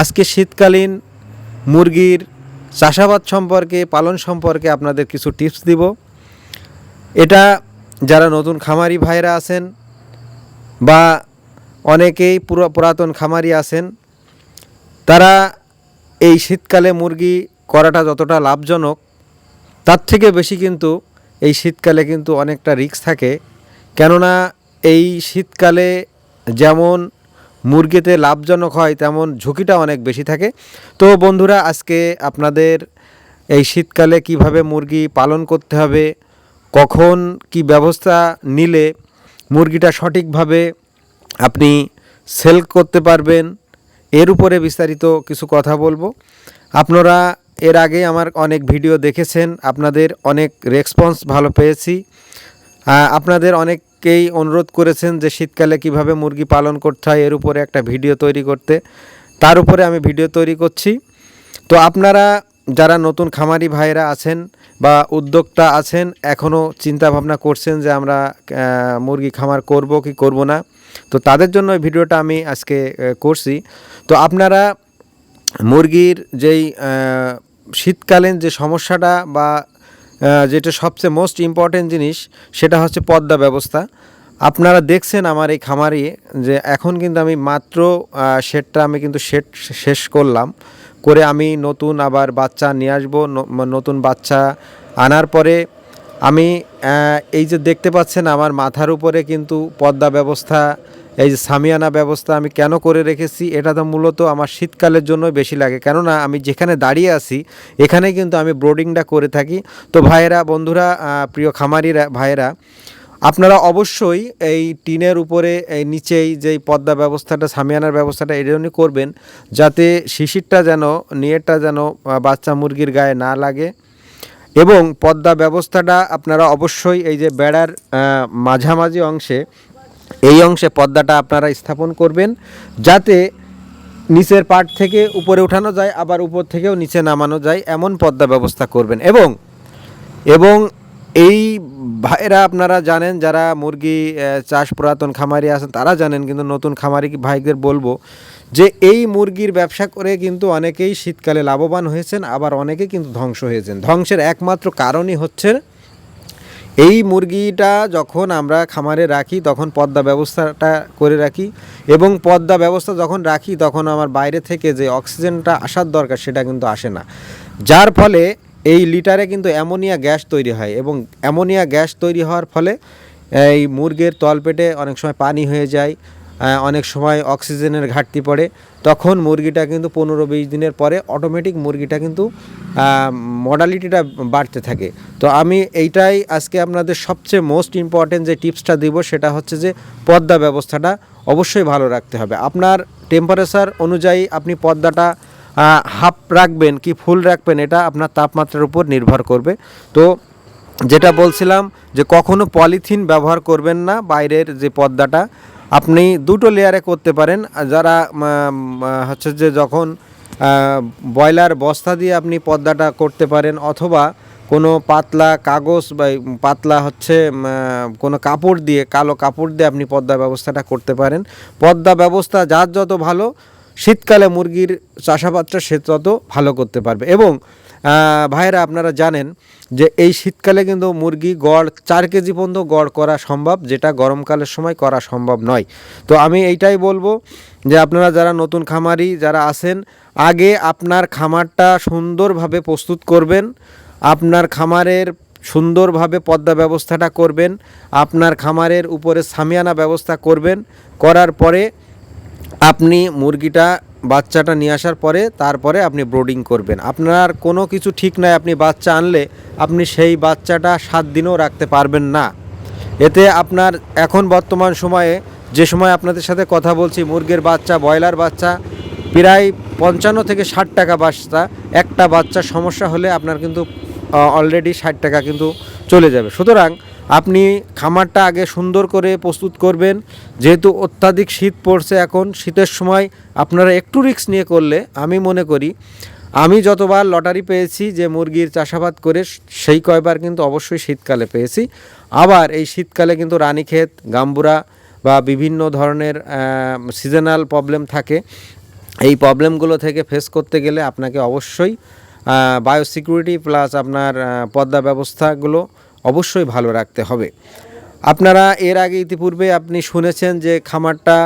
আজকে শীতকালীন মুরগির চাষাবাদ সম্পর্কে, পালন সম্পর্কে আপনাদের কিছু টিপস দিব। এটা যারা নতুন খামারি ভাইরা আছেন বা অনেকেই পুরো, পুরাতন খামারি আছেন, তারা এই শীতকালে মুরগি করাটা যতটা লাভজনক, তার থেকে বেশি কিন্তু এই শীতকালে কিন্তু অনেকটা রিস্ক থাকে। কেননা এই শীতকালে যেমন মুরগিতে লাভজনক হয় তেমন ঝুঁকিটা অনেক বেশি থাকে। তো বন্ধুরা, আজকে আপনাদের এই শীতকালে কীভাবে মুরগি পালন করতে হবে, কখন কি ব্যবস্থা নিলে মুরগিটা সঠিকভাবে আপনি সেল করতে পারবেন, এর উপরে বিস্তারিত কিছু কথা বলব। আপনারা এর আগে আমার অনেক ভিডিও দেখেছেন, আপনাদের অনেক রেসপন্স ভালো পেয়েছি। আপনাদের আপনাদের অনেককেই অনুরোধ করেছেন যে শীতকালে কীভাবে মুরগি পালন করতে হয়, এর উপরে একটা ভিডিও তৈরি করতে। তার উপরে আমি ভিডিও তৈরি করছি। তো আপনারা যারা নতুন খামারি ভাইরা আছেন বা উদ্যোক্তা আছেন এখনও চিন্তা ভাবনা করছেন যে আমরা মুরগি খামার করব কি করব না, তো তাদের জন্য ভিডিওটা আমি আজকে করছি। তো আপনারা মুরগির যেই শীতকালীন যে সমস্যাটা বা যেটা সবচেয়ে মোস্ট ইম্পর্টেন্ট জিনিস, সেটা হচ্ছে পদ্মা ব্যবস্থা। আপনারা দেখছেন আমার এই খামারে যে এখন কিন্তু আমি মাত্র শেডটা আমি কিন্তু শেড শেষ করলাম। করে আমি নতুন আবার বাচ্চা নিয়ে আসব নতুন বাচ্চা আনার পরে আমি এই যে দেখতে পাচ্ছেন আমার মাথার উপরে কিন্তু পদ্মা ব্যবস্থা এই যে সামিয়ানা ব্যবস্থা আমি কেন করে রেখেছি, এটা তো মূলত আমার শীতকালের জন্য বেশি লাগে। কেননা আমি যেখানে দাঁড়িয়ে আছি এখানে কিন্তু আমি ব্রোডিংটা করে থাকি। তো ভাইয়েরা, বন্ধুরা প্রিয় খামারিরা, ভাইয়েরা, আপনারা অবশ্যই এই টিনের উপরে, এই নিচেই যেই পদ্মা ব্যবস্থাটা, সামিয়ানার ব্যবস্থাটা এই জন্যই করবেন যাতে শিশিরটা যেন, নিয়েরটা যেন বাচ্চা মুরগির গায়ে না লাগে। এবং পদ্মা ব্যবস্থাটা আপনারা অবশ্যই এই যে বেড়ার মাঝামাঝি অংশে এই অংশে পদ্মাটা আপনারা স্থাপন করবেন যাতে নিচের পাট থেকে উপরে উঠানো যায়, আবার উপর থেকেও নিচে নামানো যায়, এমন পদ্মা ব্যবস্থা করবেন। এবং এবং এই ভাইরা আপনারা জানেন, যারা মুরগি চাষ পুরাতন খামারি আছেন, তারা জানেন, কিন্তু নতুন খামারি ভাইদের বলব, যে এই মুরগির ব্যবসা করে কিন্তু অনেকেই শীতকালে লাভবান হয়েছেন, আবার অনেকে কিন্তু ধ্বংস হয়েছেন। ধ্বংসের একমাত্র কারণই হচ্ছে এই মুরগিটা যখন আমরা খামারে রাখি, তখন পদ্মা ব্যবস্থাটা করে রাখি এবং পদ্মা ব্যবস্থা যখন রাখি, তখন আমার বাইরে থেকে যে অক্সিজেনটা আসার দরকার সেটা কিন্তু আসে না। যার ফলে এই লিটারে কিন্তু অ্যামোনিয়া গ্যাস তৈরি হয় এবং অ্যামোনিয়া গ্যাস তৈরি হওয়ার ফলে এই মুরগের তলপেটে অনেক সময় পানি হয়ে যায় অনেক সময় অক্সিজেনের ঘাটতি পড়ে, তখন মুরগিটা কিন্তু পনেরো বিশ দিনের পরে অটোমেটিক মুরগিটা কিন্তু মডালিটিটা বাড়তে থাকে। তো আমি এইটাই আজকে আপনাদের সবচেয়ে মোস্ট ইম্পর্টেন্ট যে টিপসটা দিব, সেটা হচ্ছে যে পদ্মা ব্যবস্থাটা অবশ্যই ভালো রাখতে হবে। আপনার টেম্পারেচার অনুযায়ী আপনি পদ্মাটা হাফ রাখবেন কি ফুল রাখবেন, এটা আপনার তাপমাত্রার উপর নির্ভর করবে। তো যেটা বলছিলাম যে কখনো পলিথিন ব্যবহার করবেন না বাইরের যে পর্দাটা। আপনি দুটো লেয়ারে করতে পারেন। যারা হচ্ছে যে যখন ব্রয়লার বস্তা দিয়ে আপনি পর্দাটা করতে পারেন অথবা কোনো পাতলা কাগজ বা পাতলা হচ্ছে কোনো কাপড় দিয়ে, কালো কাপড় দিয়ে আপনি পর্দা ব্যবস্থাটা করতে পারেন। পর্দা ব্যবস্থা যার যত ভালো, শীতকালে মুরগির চাষাবাদটা সে তত ভালো করতে পারবে। এবং আহ, ভাইয়েরা আপনারা জানেন যে এই শীতকালে কিন্তু মুরগি গড় চার কেজি পর্যন্ত গড় করা সম্ভব যেটা গরমকালের সময় করা সম্ভব নয়। তো আমি এইটাই বলব যে আপনারা যারা নতুন খামারি যারা আছেন আগে আপনার খামারটা সুন্দরভাবে প্রস্তুত করবেন আপনার খামারের সুন্দরভাবে পদ্মা ব্যবস্থাটা করবেন আপনার খামারের উপরে সামিয়ানা ব্যবস্থা করবেন করার পরে আপনি মুরগিটা বাচ্চাটা নিয়ে আসার পরে তারপরে আপনি ব্রোডিং করবেন। আপনার কোনো কিছু ঠিক নাই, আপনি বাচ্চা আনলে আপনি সেই বাচ্চাটা সাত দিনও রাখতে পারবেন না। এতে আপনার এখন বর্তমান সময়ে যে সময় আপনাদের সাথে কথা বলছি, মুরগির বাচ্চা, ব্রয়লার বাচ্চা, প্রায় পঞ্চান্ন থেকে ষাট টাকা বাচ্চা, একটা বাচ্চার সমস্যা হলে আপনার কিন্তু অলরেডি ষাট টাকা কিন্তু চলে যাবে। সুতরাং আপনি খামারটা আগে সুন্দর করে প্রস্তুত করবেন। যেহেতু অত্যাধিক শীত পড়ছে এখন, শীতের সময় আপনারা একটু রিস্ক নিয়ে করলে আমি মনে করি, আমি যতবার লটারি পেয়েছি যে মুরগির চাষাবাদ করে, সেই কয়বার কিন্তু অবশ্যই শীতকালে পেয়েছি। আবার এই শীতকালে কিন্তু রানীক্ষেত, গাম্বুরা বা বিভিন্ন ধরনের সিজনাল প্রবলেম থাকে। এই প্রবলেমগুলো থেকে ফেস করতে গেলে আপনাকে অবশ্যই বায়োসিকিউরিটি প্লাস আপনার পদ্মা ব্যবস্থাগুলো অবশ্যই ভালো রাখতে হবে। আপনারা এর আগে ইতিপূর্বে আপনি শুনেছেন যে খামারটা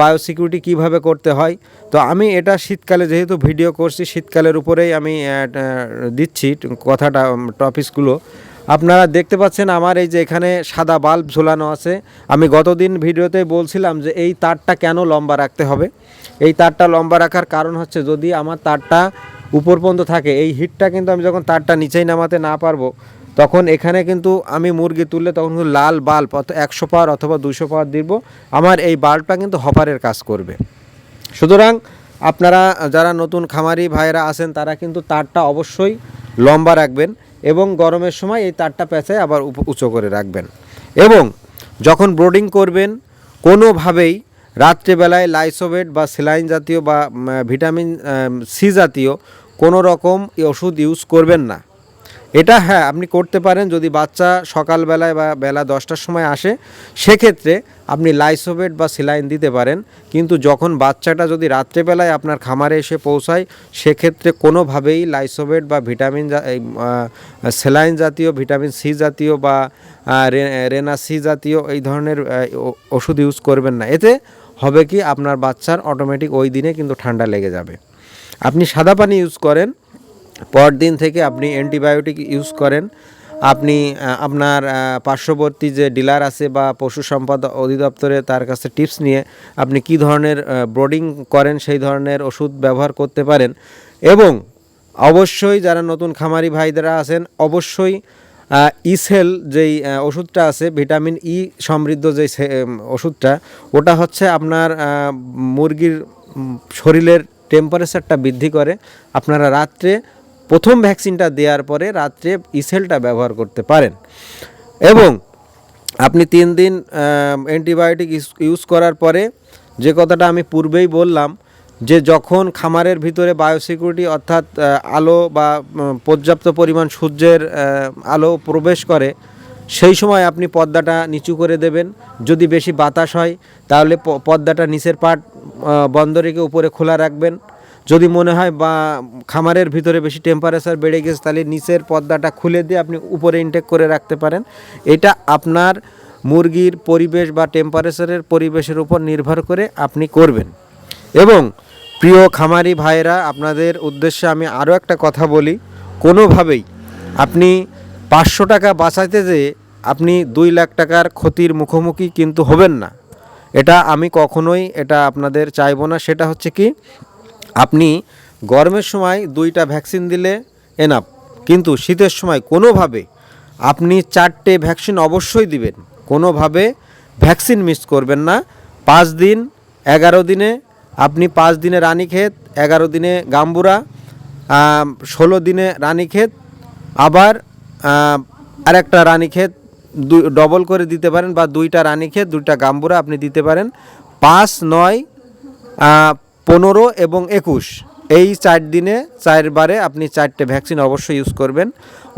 বায়োসিকিউরিটি কীভাবে করতে হয়। তো আমি এটা শীতকালে যেহেতু ভিডিও করছি, শীতকালের উপরেই আমি দিচ্ছি কথাটা টপিকসগুলো আপনারা দেখতে পাচ্ছেন আমার এই যে এখানে সাদা বাল্ব ঝোলানো আছে। আমি গতদিন ভিডিওতে বলছিলাম যে এই তারটা কেন লম্বা রাখতে হবে? এই তারটা লম্বা রাখার কারণ হচ্ছে যদি আমার তারটা উপর পর্যন্ত থাকে, এই হিটটা কিন্তু আমি যখন তারটা নিচেই নামাতে না পারব তখন এখানে কিন্তু আমি মুরগি তুললে তখন কিন্তু লাল বাল্ব একশো পাওয়ার অথবা দুশো পাওয়ার দিব। আমার এই বাল্বটা কিন্তু হপারের কাজ করবে। সুতরাং আপনারা যারা নতুন খামারি ভাইরা আছেন, তারা কিন্তু তারটা অবশ্যই লম্বা রাখবেন এবং গরমের সময় এই তারটা পেঁচায় আবার উঁচু করে রাখবেন। এবং যখন ব্রোডিং করবেন, কোনোভাবেই রাত্রেবেলায় লাইসোবেট বা সেলাইন জাতীয় বা ভিটামিন সি জাতীয় কোনো রকম ওষুধ ইউজ করবেন না। এটা হ্যাঁ আপনি করতে পারেন যদি বাচ্চা সকালবেলায় বা বেলা দশটার সময় আসে, সেক্ষেত্রে আপনি লাইসোবেট বা সিলাইন দিতে পারেন। কিন্তু যখন বাচ্চাটা যদি রাত্রেবেলায় আপনার খামারে এসে পৌঁছায়, সেক্ষেত্রে কোনোভাবেই লাইসোবেট বা ভিটামিন সেলাইন জাতীয়, ভিটামিন সি জাতীয় বা রেনা সি জাতীয় এই ধরনের ওষুধ ইউজ করবেন না। এতে হবে কি আপনার বাচ্চার অটোমেটিক ওই দিনে কিন্তু ঠান্ডা লেগে যাবে। আপনি সাদা পানি ইউজ করেন পরদিন থেকে আপনি অ্যান্টিবায়োটিক ইউজ করেন। আপনি আপনার পার্শ্ববর্তী যে ডিলার আছে বা পশু সম্পদ অধিদপ্তরে তার কাছে টিপস নিয়ে আপনি কি ধরনের ব্রোডিং করেন সেই ধরনের ওষুধ ব্যবহার করতে পারেন। এবং অবশ্যই যারা নতুন খামারি ভাইদেরা আছেন, অবশ্যই ইসেল যেই ওষুধটা আছে, ভিটামিন ই সমৃদ্ধ যেই ওষুধটা, ওটা হচ্ছে আপনার মুরগির শরীরের টেম্পারেচারটা বৃদ্ধি করে। আপনারা রাত্রে প্রথম ভ্যাকসিনটা দেওয়ার পরে রাত্রে ইসেলটা ব্যবহার করতে পারেন। এবং আপনি তিন দিন অ্যান্টিবায়োটিক ইউজ করার পরে যে কথাটা আমি পূর্বেই বললাম, যে যখন খামারের ভিতরে বায়োসিকিউরিটি অর্থাৎ আলো বা পর্যাপ্ত পরিমাণ সূর্যের আলো প্রবেশ করে, সেই সময় আপনি পর্দাটা নিচু করে দেবেন। যদি বেশি বাতাস হয়, তাহলে পর্দাটা নিচের পাট বন্ধ রেখে উপরে খোলা রাখবেন। যদি মনে হয় বা খামারের ভিতরে বেশি টেম্পারেচার বেড়ে গেছে, তাহলে নিচের পর্দাটা খুলে দিয়ে আপনি উপরে ইনটেক করে রাখতে পারেন। এটা আপনার মুরগির পরিবেশ বা টেম্পারেচারের পরিবেশের উপর নির্ভর করে আপনি করবেন। এবং প্রিয় খামারি ভাইরা আপনাদের উদ্দেশ্যে আমি আরও একটা কথা বলি। কোনোভাবেই আপনি পাঁচশো টাকা বাঁচাইতে যেয়ে আপনি দুই লাখ টাকার ক্ষতির মুখোমুখি কিন্তু হবেন না। এটা আমি কখনোই, এটা আপনাদের চাইব না। সেটা হচ্ছে কি আপনি গরমের সময় দুইটা ভ্যাকসিন দিলে এনাফ কিন্তু শীতের সময় কোনোভাবে আপনি চারটে ভ্যাকসিন অবশ্যই দিবেন। কোনোভাবে ভ্যাকসিন মিস করবেন না। পাঁচ দিন, এগারো দিনে, আপনি পাঁচ দিনে রানীক্ষেত এগারো দিনে গাম্বুরা ষোলো দিনে রানীক্ষেত আবার আরেকটা রানীক্ষেত দুই ডবল করে দিতে পারেন বা দুইটা রানীক্ষেত দুইটা গাম্বুরা আপনি দিতে পারেন। পাঁচ, নয় পনেরো এবং একুশ। এই চার দিনে চারবারে আপনি চারটে ভ্যাকসিন অবশ্যই ইউজ করবেন।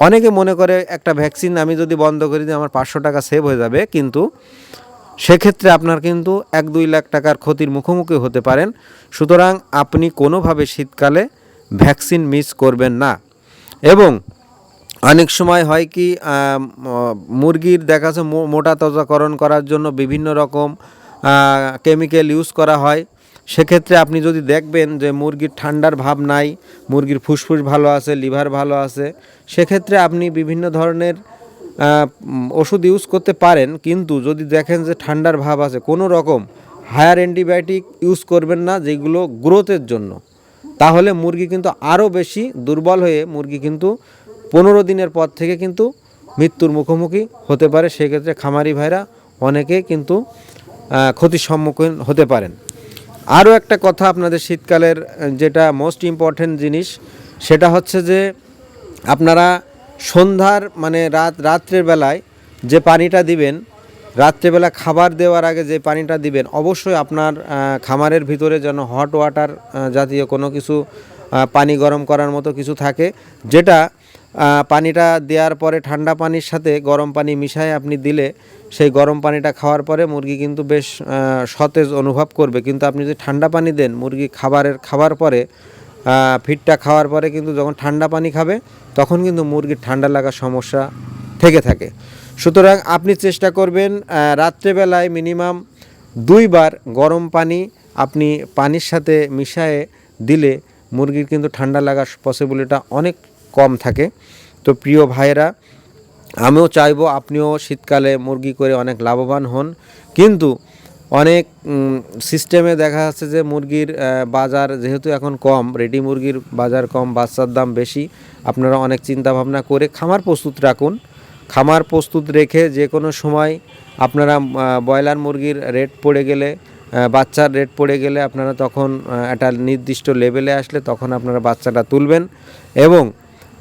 অনেকে মনে করে একটা ভ্যাকসিন আমি যদি বন্ধ করে দিই আমার পাঁচশো টাকা সেভ হয়ে যাবে, কিন্তু সেক্ষেত্রে আপনার কিন্তু এক দুই লাখ টাকার ক্ষতির মুখোমুখি হতে পারেন। সুতরাং আপনি কোনোভাবে শীতকালে ভ্যাকসিন মিস করবেন না। এবং অনেক সময় হয় কি মুরগির দেখা যাচ্ছে মো- মোটা তাজাকরণ করার জন্য বিভিন্ন রকম কেমিক্যাল ইউজ করা হয়। সেক্ষেত্রে আপনি যদি দেখবেন যে মুরগির ঠান্ডার ভাব নাই, মুরগির ফুসফুস ভালো আছে, লিভার ভালো আছে, সেক্ষেত্রে আপনি বিভিন্ন ধরনের ওষুধ ইউজ করতে পারেন, কিন্তু যদি দেখেন যে ঠান্ডার ভাব আছে, কোনো রকম হায়ার অ্যান্টিবায়োটিক ইউজ করবেন না, যেগুলো গ্রোথের জন্য। তাহলে মুরগি কিন্তু আরও বেশি দুর্বল হয়ে মুরগি কিন্তু পনেরো দিনের পর থেকে কিন্তু মৃত্যুর মুখোমুখি হতে পারে। সেক্ষেত্রে খামারি ভাইরা অনেকে কিন্তু ক্ষতির সম্মুখীন হতে পারেন। আরও একটা কথা আপনাদের শীতকালের যেটা মোস্ট ইম্পর্ট্যান্ট জিনিস, সেটা হচ্ছে যে আপনারা সন্ধ্যার মানে রাত, রাত্রের বেলায় যে পানিটা দিবেন রাত্রেবেলা খাবার দেওয়ার আগে যে পানিটা দিবেন, অবশ্যই আপনার খামারের ভিতরে যেন হট ওয়াটার জাতীয় কোনো কিছু পানি গরম করার মতো কিছু থাকে, যেটা পানিটা দেওয়ার পরে ঠান্ডা পানির সাথে গরম পানি মিশায় আপনি দিলে সেই গরম পানিটা খাওয়ার পরে মুরগি কিন্তু বেশ সতেজ অনুভব করবে। কিন্তু আপনি যদি ঠান্ডা পানি দেন মুরগি খাবারের, খাওয়ার পরে ফিটটা খাওয়ার পরে কিন্তু যখন ঠান্ডা পানি খাবে, তখন কিন্তু মুরগির ঠান্ডা লাগার সমস্যা থেকে থাকে। সুতরাং আপনি চেষ্টা করবেন রাত্রেবেলায় মিনিমাম দুইবার গরম পানি আপনি পানির সাথে মিশায়ে দিলে মুরগির কিন্তু ঠান্ডা লাগার পসিবিলিটা অনেক কম থাকে। তো প্রিয় ভাইয়েরা, আমিও চাইব আপনিও শীতকালে মুরগি করে অনেক লাভবান হন। কিন্তু অনেক সিস্টেমে দেখা যাচ্ছে যে মুরগির বাজার যেহেতু এখন কম রেডি মুরগির বাজার কম, বাচ্চার দাম বেশি, আপনারা অনেক চিন্তা ভাবনা করে খামার প্রস্তুত রাখুন। খামার প্রস্তুত রেখে যে কোনো সময় আপনারা ব্রয়লার মুরগির রেট পড়ে গেলে বাচ্চার রেট পড়ে গেলে আপনারা তখন একটা নির্দিষ্ট লেভেলে আসলে তখন আপনারা বাচ্চাটা তুলবেন। এবং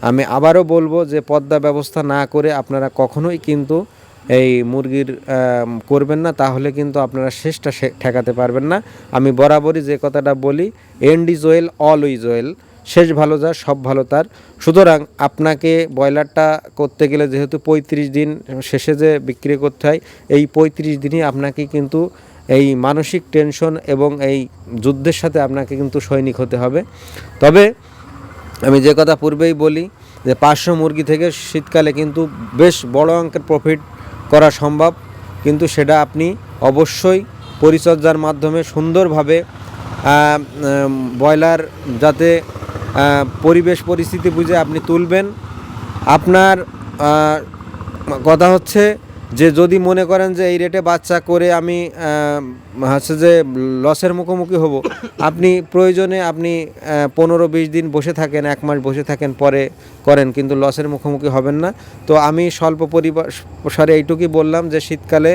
আমি আবারও বলব যে পদ্মা ব্যবস্থা না করে আপনারা কখনোই কিন্তু এই মুরগির করবেন না, তাহলে কিন্তু আপনারা শেষটা ঠেকাতে পারবেন না। আমি বরাবরই যে কথাটা বলি, end is well all is well শেষ ভালো যার সব ভালো তার। সুতরাং আপনাকে ব্রয়লারটা করতে গেলে যেহেতু পঁয়ত্রিশ দিন শেষে যে বিক্রি করতে হয়, এই পঁয়ত্রিশ দিনই আপনাকে কিন্তু এই মানসিক টেনশন এবং এই যুদ্ধের সাথে আপনাকে কিন্তু সৈনিক হতে হবে। তবে আমি যে কথা পূর্বেই বলি যে পাঁচশো মুরগি থেকে শীতকালে কিন্তু বেশ বড় অঙ্কের প্রফিট করা সম্ভব। কিন্তু সেটা আপনি অবশ্যই পরিচর্যার মাধ্যমে সুন্দরভাবে ব্রয়লার যাতে পরিবেশ পরিস্থিতি বুঝে আপনি তুলবেন। আপনার কথা হচ্ছে যে যদি মনে করেন যে এই রেটে বাচ্চা করে আমি হচ্ছে যে লসের মুখোমুখি হব, আপনি প্রয়োজনে আপনি পনেরো বিশ দিন বসে থাকেন, এক মাস বসে থাকেন, পরে করেন, কিন্তু লসের মুখোমুখি হবেন না। তো আমি স্বল্প পরিবারে এইটুকুই বললাম যে শীতকালে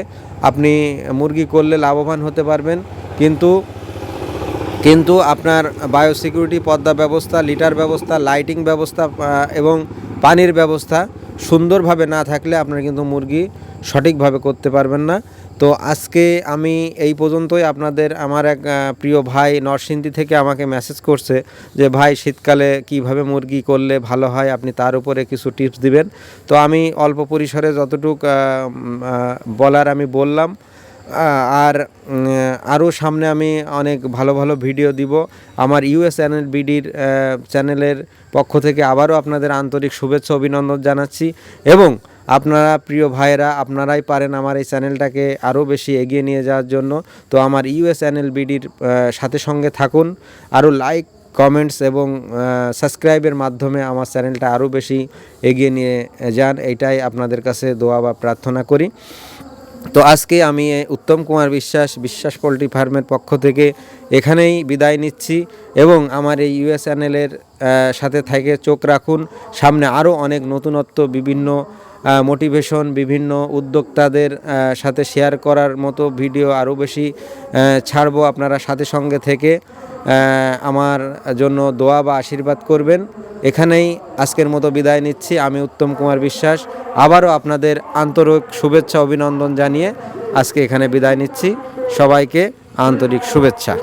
আপনি মুরগি করলে লাভবান হতে পারবেন, কিন্তু কিন্তু আপনার বায়োসিকিউরিটি পদ্মা ব্যবস্থা লিটার ব্যবস্থা লাইটিং ব্যবস্থা এবং পানির ব্যবস্থা সুন্দরভাবে না থাকলে আপনারা কিন্তু মুরগি সঠিকভাবে করতে পারবেন না। তো আজকে আমি এই পর্যন্তই। আপনাদের আমার এক প্রিয় ভাই নরসিংদী থেকে আমাকে মেসেজ করছে যে, ভাই, শীতকালে কীভাবে মুরগি করলে ভালো হয়? আপনি তার উপরে কিছু টিপস দিবেন। তো আমি অল্প পরিসরে যতটুক বলার আমি বললাম। আর আরও সামনে আমি অনেক ভালো ভালো ভিডিও দিব। আমার ইউএস চ্যানেল বিডির চ্যানেলের পক্ষ থেকে আবারও আপনাদের আন্তরিক শুভেচ্ছা, অভিনন্দন জানাচ্ছি। এবং আপনারা প্রিয় ভাইয়েরা, আপনারাই পারেন আমার এই চ্যানেলটাকে আরও বেশি এগিয়ে নিয়ে যাওয়ার জন্য। তো আমার ইউএস চ্যানেল বিডির সাথে সঙ্গে থাকুন। আরও লাইক, কমেন্টস এবং সাবস্ক্রাইবের মাধ্যমে আমার চ্যানেলটা আরও বেশি এগিয়ে নিয়ে যান। এইটাই আপনাদের কাছে দোয়া বা প্রার্থনা করি। তো আজকে আমি উত্তম কুমার বিশ্বাস বিশ্বাস পোলট্রি ফার্মের পক্ষ থেকে এখানেই বিদায় নিচ্ছি এবং আমার এই ইউএস চ্যানেলের সাথে থেকে চোখ রাখুন। সামনে আরও অনেক নতুনত্ব, বিভিন্ন মোটিভেশন বিভিন্ন উদ্যোক্তাদের সাথে শেয়ার করার মতো ভিডিও আরও বেশি ছাড়বো আপনারা সাথে সঙ্গে থেকে। আমার জন্য দোয়া বা আশীর্বাদ করবেন। এখানেই আজকের মতো বিদায় নিচ্ছি। আমি উত্তম কুমার বিশ্বাস। আবারও আপনাদের আন্তরিক শুভেচ্ছা, অভিনন্দন জানিয়ে আজকে এখানে বিদায় নিচ্ছি। সবাইকে আন্তরিক শুভেচ্ছা।